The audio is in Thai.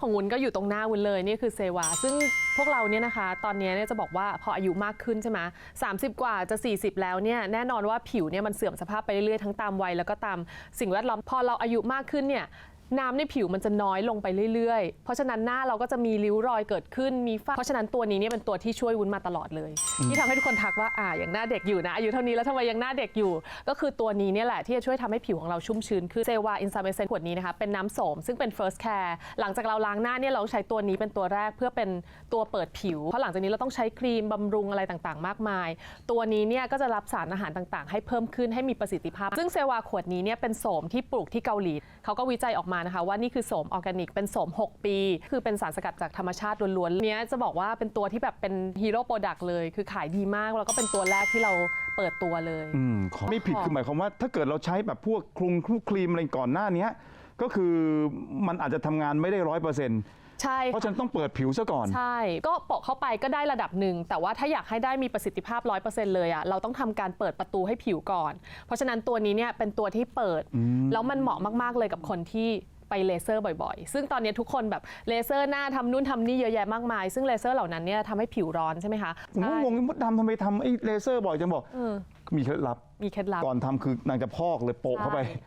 ของวุ้นก็อยู่ตรงหน้าวุ้นเลยนี่คือเซวา ซึ่งพวกเราเนี่ยนะคะ ตอนนี้เนี่ยจะบอกว่าพออายุมากขึ้นใช่ไหมสามกว่าจะ 40 แล้วเนี่ยแน่นอนว่าผิวเนี่ยมันเสื่อมสภาพไปเรื่อยๆทั้งตามวัยแล้วก็ตามสิ่งแวดล้อมพอเราอายุมากขึ้นเนี่ย น้ำในผิวมันจะน้อยลงไปเรื่อยๆ เพราะฉะนั้นหน้าเราก็จะมีริ้วรอยเกิดขึ้นมีฝ้าเพราะฉะนั้นตัวนี้เนี่ยเป็นตัวที่ช่วยวุ้นมาตลอดเลย ที่ทำให้ทุกคนทักว่าอ่าอย่างหน้าเด็กอยู่นะอายุเท่านี้แล้วทำไมยังหน้าเด็กอยู่ ก็คือตัวนี้เนี่ยแหละที่จะช่วยทำให้ผิวของเราชุ่มชื้นคือเซวาอินซาเมเซนขวดนี้นะคะเป็นน้ำโสมซึ่งเป็น first care หลังจากเราล้างหน้าเนี่ยเราใช้ตัวนี้เป็นตัวแรกเพื่อเป็นตัวเปิดผิวเพราะหลังจากนี้เราต้องใช้ครีมบำรุงอะไรต่างๆ มากมาย ตัวนี้เนี่ยก็จะรับสารอาหารต่างๆ ให้เพิ่มขึ้นให้มีประสิทธิภาพ ซึ่งเซวาขวดนี้เนี่ยเป็นโสมที่ปลูกที่เกาหลีเขาก็วิจัยออกมานะคะว่านี่คือโสมออร์แกนิกเป็นโสม 6 ปี คือเป็นสารสกัดจากธรรมชาติล้วนๆเนี้ยจะบอกว่าเป็นตัวที่แบบเป็นฮีโร่โปรดักต์เลย คือขายดีมากแล้วก็เป็นตัวแรกที่เราเปิดตัวเลย อืมขอไม่ผิดคือหมายความว่าถ้าเกิดเราใช้แบบพวกคลุงครีมอะไรก่อนหน้าเนี้ย ก็คือมันอาจจะทำงานไม่ได้ร้อยเปอร์เซ็นต์ใช่เพราะฉะนันต้องเปิดผิวซะก่อน ใช่ ก็โปะเข้าไปก็ได้ระดับหนึ่ง แต่ว่าถ้าอยากให้ได้มีประสิทธิภาพ 100%เลยอะ่ะเราต้องทำการเปิดประตูให้ผิวก่อน เพราะฉะนั้นตัวนี้เนี่ยเป็นตัวที่เปิด แล้วมันเหมาะมาก ๆ เลยกับคนที่ไปเลเซอร์บ่อยๆ ซึ่งตอนนี้ทุกคนแบบเลเซอร์หน้าทำนู่นทำนี่เยอะแยะมากมาย ซึ่งเลเซอร์เหล่านั้นเนี่ยทำให้ผิวร้อนใช่ไหมคะผมก็งงมดดำทำไมทำไอ้เลเซอร์บ่อยจังบอกเออมีเคล็ดลับมีเคล็ดลับ ก่อนทำคือนางจะพอกเลยโปะเข้าไป ใช่